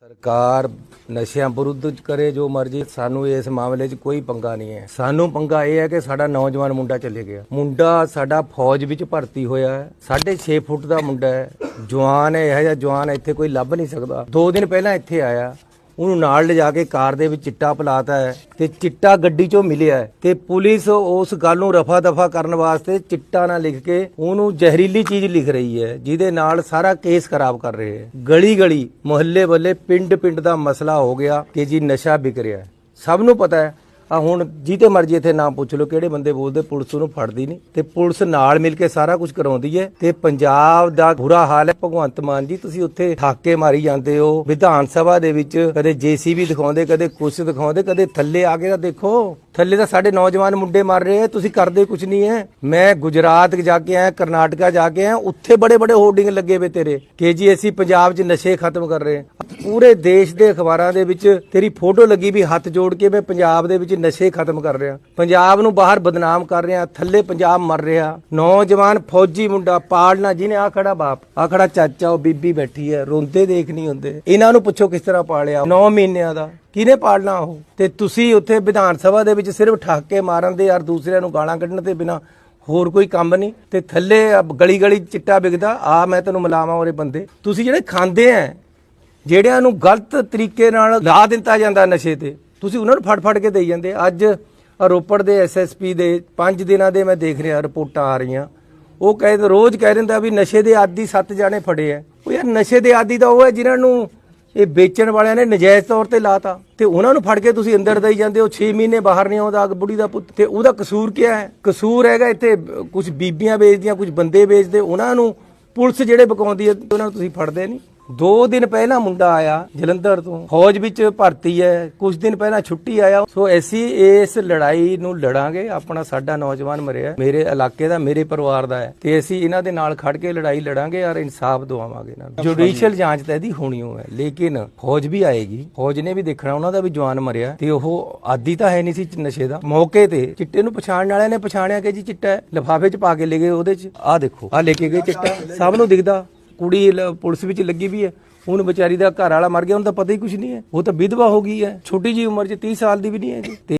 ਸਰਕਾਰ ਨਸ਼ਿਆਂ ਵਿਰੁੱਧ ਕਰੇ ਜੋ ਮਰਜ਼ੀ, ਸਾਨੂੰ ਇਸ ਮਾਮਲੇ 'ਚ ਕੋਈ ਪੰਗਾ ਨਹੀਂ ਹੈ। ਸਾਨੂੰ ਪੰਗਾ ਇਹ ਹੈ ਕਿ ਸਾਡਾ ਨੌਜਵਾਨ ਮੁੰਡਾ ਚਲੇ ਗਿਆ। ਮੁੰਡਾ ਸਾਡਾ ਫੌਜ ਵਿੱਚ ਭਰਤੀ ਹੋਇਆ ਹੈ। 6.5 ਫੁੱਟ ਦਾ ਮੁੰਡਾ ਹੈ। ਜਵਾਨ ਹੈ, ਇਹ ਜਿਹਾ ਜਵਾਨ ਇੱਥੇ ਕੋਈ ਲੱਭ ਨਹੀਂ ਸਕਦਾ। ਦੋ ਦਿਨ ਪਹਿਲਾਂ ਇੱਥੇ ਆਇਆ। ਉਹਨੂੰ ਨਾਲ ਲਿਜਾ ਕੇ ਕਾਰ ਦੇ ਵਿੱਚ ਚਿੱਟਾ ਪਲਾਤਾ ਹੈ ਤੇ ਚਿੱਟਾ ਗੱਡੀ 'ਚੋਂ ਮਿਲਿਆ ਤੇ ਪੁਲਿਸ ਉਸ ਗੱਲ ਨੂੰ ਰਫਾ ਦਫਾ ਕਰਨ ਵਾਸਤੇ ਚਿੱਟਾ ਨਾ ਲਿਖ ਕੇ ਉਹਨੂੰ ਜ਼ਹਿਰੀਲੀ ਚੀਜ਼ ਲਿਖ ਰਹੀ ਹੈ, ਜਿਹਦੇ ਨਾਲ ਸਾਰਾ ਕੇਸ ਖਰਾਬ ਕਰ ਰਹੇ ਹੈ। ਗਲੀ ਗਲੀ ਮੁਹੱਲੇ ਵੱਲੇ ਪਿੰਡ ਪਿੰਡ ਦਾ ਮਸਲਾ ਹੋ ਗਿਆ ਕਿ ਜੀ ਨਸ਼ਾ ਵਿਕ ਰਿਹਾ ਸਭ ਨੂੰ ਪਤਾ ਹੈ ਆ ਹੁਣ ਜਿਹਦੇ ਮਰਜ਼ੀ ਇੱਥੇ ਨਾਮ ਪੁੱਛ ਲਓ, ਕਿਹੜੇ ਬੰਦੇ ਬੋਲਦੇ, ਪੁਲਿਸ ਉਹਨੂੰ ਫੜਦੀ ਨਹੀਂ। ਤੇ ਪੁਲਿਸ ਨਾਲ ਮਿਲ ਕੇ ਸਾਰਾ ਕੁਝ ਕਰਾਉਂਦੀ ਹੈ ਤੇ ਪੰਜਾਬ ਦਾ ਬੁਰਾ ਹਾਲ ਹੈ। ਭਗਵੰਤ ਮਾਨ ਜੀ, ਤੁਸੀਂ ਉੱਥੇ ਠਾਕੇ ਮਾਰੀ ਜਾਂਦੇ ਹੋ। ਵਿਧਾਨ ਸਭਾ ਦੇ ਵਿੱਚ ਕਦੇ ਜੀਸੀਬੀ ਦਿਖਾਉਂਦੇ, ਕਦੇ ਕੁਛ ਦਿਖਾਉਂਦੇ, ਕਦੇ ਥੱਲੇ ਆ ਕੇ ਤਾਂ ਦੇਖੋ। ਥੱਲੇ ਤਾਂ ਸਾਡੇ ਨੌਜਵਾਨ ਮੁੰਡੇ ਮਰ ਰਹੇ ਆ, ਤੁਸੀਂ ਕਰਦੇ ਕੁਝ ਨਹੀਂ ਹੈ ਮੈਂ ਗੁਜਰਾਤ ਜਾ ਕੇ ਆਇਆ, ਕਰਨਾਟਕਾ ਜਾ ਕੇ ਆਇਆ, ਉੱਥੇ ਬੜੇ ਬੜੇ ਹੋਰਡਿੰਗ ਲੱਗੇ ਵੇ ਤੇਰੇ। ਕਿ ਪੰਜਾਬ 'ਚ ਨਸ਼ੇ ਖਤਮ ਕਰ ਰਹੇ ਪੂਰੇ ਦੇਸ਼ ਦੇ ਅਖਬਾਰਾਂ ਦੇ ਵਿੱਚ ਤੇਰੀ ਫੋਟੋ ਲੱਗੀ ਵੀ ਹੱਥ ਜੋੜ ਕੇ ਮੈਂ ਪੰਜਾਬ ਦੇ ਵਿੱਚ ਨਸ਼ੇ ਖਤਮ ਕਰ ਰਿਹਾ। ਪੰਜਾਬ ਨੂੰ ਬਾਹਰ ਬਦਨਾਮ ਕਰ ਰਿਹਾ, ਥੱਲੇ ਪੰਜਾਬ ਮਰ ਰਿਹਾ। ਨੌਜਵਾਨ ਫੌਜੀ ਮੁੰਡਾ ਪਾਲਣਾ, ਜਿਹਨੇ ਆ ਖੜਾ ਬਾਪ ਆ ਖੜਾ ਚਾਚਾ, ਉਹ ਬੀਬੀ ਬੈਠੀ ਹੈ ਰੋਂਦੇ ਦੇਖ ਨਹੀਂ ਹੁੰਦੇ। ਇਹਨਾਂ ਨੂੰ ਪੁੱਛੋ ਕਿਸ ਤਰ੍ਹਾਂ ਪਾਲਿਆ 9 ਮਹੀਨਿਆਂ ਦਾ। ਕਿਹਨੇ ਪਾਲਣਾ ਉਹ? ਤੇ ਤੁਸੀਂ ਉੱਥੇ ਵਿਧਾਨ ਸਭਾ ਦੇ ਵਿੱਚ ਸਿਰਫ ਠਾਕੇ ਮਾਰਨ ਦੇ ਯਾਰ ਦੂਸਰਿਆਂ ਨੂੰ ਗਾਲਾਂ ਕੱਢਣ ਤੇ ਬਿਨਾ ਹੋਰ ਕੋਈ ਕੰਮ ਨਹੀਂ? ਤੇ ਥੱਲੇ ਗਲੀ ਗਲੀ ਚਿੱਟਾ ਵਿਕਦਾ, ਆ ਮੈਂ ਤੈਨੂੰ ਮਿਲਾਵਾਂ ਉਹਰੇ ਬੰਦੇ। ਤੁਸੀਂ ਜਿਹੜੇ ਖਾਂਦੇ ਆ ਜਿਹੜਿਆਂ ਨੂੰ ਗਲਤ ਤਰੀਕੇ ਨਾਲ ਲਾ ਦਿੱਤਾ ਜਾਂਦਾ ਨਸ਼ੇ ਤੇ, ਤੁਸੀਂ ਉਹਨਾਂ ਨੂੰ ਫੜ ਫੜ ਕੇ ਦੇਈ ਜਾਂਦੇ। ਅੱਜ ਰੋਪੜ ਦੇ ਐਸਐਸਪੀ ਦੇ 5 ਦਿਨਾਂ ਦੇ ਮੈਂ ਦੇਖ ਰਿਹਾ, ਰਿਪੋਰਟਾਂ ਆ ਰਹੀਆਂ। ਉਹ ਕਹਿੰਦੇ ਰੋਜ਼ ਕਹਿ ਦਿੰਦਾ ਵੀ ਨਸ਼ੇ ਦੇ ਆਦੀ ਸੱਤ ਜਾਣੇ ਫੜੇ ਆ ਉਹ ਯਾਰ ਨਸ਼ੇ ਦੇ ਆਦੀ ਤਾਂ ਉਹ ਹੈ ਜਿਨ੍ਹਾਂ ਨੂੰ ਇਹ ਵੇਚਣ ਵਾਲਿਆਂ ਨੇ ਨਜਾਇਜ਼ ਤੌਰ ਤੇ ਲਾਤਾ ਤੇ ਉਹਨਾਂ ਨੂੰ ਫੜ ਕੇ ਤੁਸੀਂ ਅੰਦਰ ਦੇਈ ਜਾਂਦੇ ਹੋ 6 ਮਹੀਨੇ ਬਾਹਰ ਨਹੀਂ ਆਉਂਦਾ ਅਗ ਬੁੜੀ ਦਾ ਪੁੱਤ। ਤੇ ਉਹਦਾ ਕਸੂਰ ਕੀ ਹੈ? ਕਸੂਰ ਹੈਗਾ ਇੱਥੇ ਕੁਝ ਬੀਬੀਆਂ ਵੇਚਦੀਆਂ ਕੁਝ ਬੰਦੇ ਵੇਚਦੇ, ਉਹਨਾਂ ਨੂੰ ਪੁਲਿਸ ਜਿਹੜੇ ਬਕਾਉਂਦੀ ਹੈ, ਉਹਨਾਂ ਨੂੰ ਤੁਸੀਂ ਫੜਦੇ ਨਹੀਂ। ਦੋ ਦਿਨ ਪਹਿਲਾਂ ਮੁੰਡਾ ਆਇਆ ਜਲੰਧਰ ਤੋਂ। ਫੌਜ ਵਿੱਚ ਭਰਤੀ ਹੈ ਕੁਝ ਦਿਨ ਪਹਿਲਾਂ ਛੁੱਟੀ ਆਇਆ। ਸੋ ਅਸੀਂ ਇਸ ਲੜਾਈ ਨੂੰ ਲੜਾਂਗੇ। ਆਪਣਾ ਸਾਡਾ ਨੌਜਵਾਨ ਮਰਿਆ ਮੇਰੇ ਇਲਾਕੇ ਦਾ, ਮੇਰੇ ਪਰਿਵਾਰ ਦਾ ਹੈ। ਤੇ ਅਸੀਂ ਇਹਨਾਂ ਦੇ ਨਾਲ ਖੜ ਕੇ ਲੜਾਈ ਲੜਾਂਗੇ ਔਰ ਇਨਸਾਫ ਦਵਾਵਾਂਗੇ ਇਹਨਾਂ ਨੂੰ। ਜੁਡੀਸ਼ੀਅਲ ਜਾਂਚ ਤਾਂ ਇਹਦੀ ਹੋਣੀ ਹੋ ਹੈ ਲੇਕਿਨ ਫੌਜ ਵੀ ਆਏਗੀ। ਫੌਜ ਨੇ ਵੀ ਦੇਖਣਾ, ਉਹਨਾਂ ਦਾ ਵੀ ਜਵਾਨ ਮਰਿਆ ਤੇ ਉਹ ਆਦੀ ਤਾਂ ਹੈ ਨਹੀਂ ਸੀ ਨਸ਼ੇ ਦਾ। ਮੌਕੇ ਤੇ ਚਿੱਟੇ ਨੂੰ ਪਛਾਣਨ ਵਾਲਿਆਂ ਨੇ ਪਛਾਣਿਆ ਕਿ ਜੀ ਚਿੱਟਾ ਲਿਫਾਫੇ 'ਚ ਪਾ ਕੇ ਲੈ ਗਏ ਉਹਦੇ 'ਚ। ਆਹ ਦੇਖੋ, ਆਹ ਲੈ ਕੇ ਗਏ ਚਿੱਟਾ। ਸਭ ਨੂੰ ਦਿਖਦਾ। ਕੁੜੀ ਲ- ਪੁਲਿਸ ਵਿੱਚ ਲੱਗੀ ਵੀ ਹੈ। ਹੁਣ ਵਿਚਾਰੀ ਦਾ ਘਰ ਵਾਲਾ ਮਰ ਗਿਆ, ਉਹਨੂੰ ਤਾਂ ਪਤਾ ਹੀ ਕੁਝ ਨਹੀਂ ਹੈ। ਉਹ ਤਾਂ ਵਿਧਵਾ ਹੋ ਗਈ ਹੈ। ਛੋਟੀ ਜੀ ਉਮਰ 'ਚ 30 ਸਾਲ ਦੀ ਵੀ ਨਹੀਂ ਹੈ ਜੀ। ਤੇ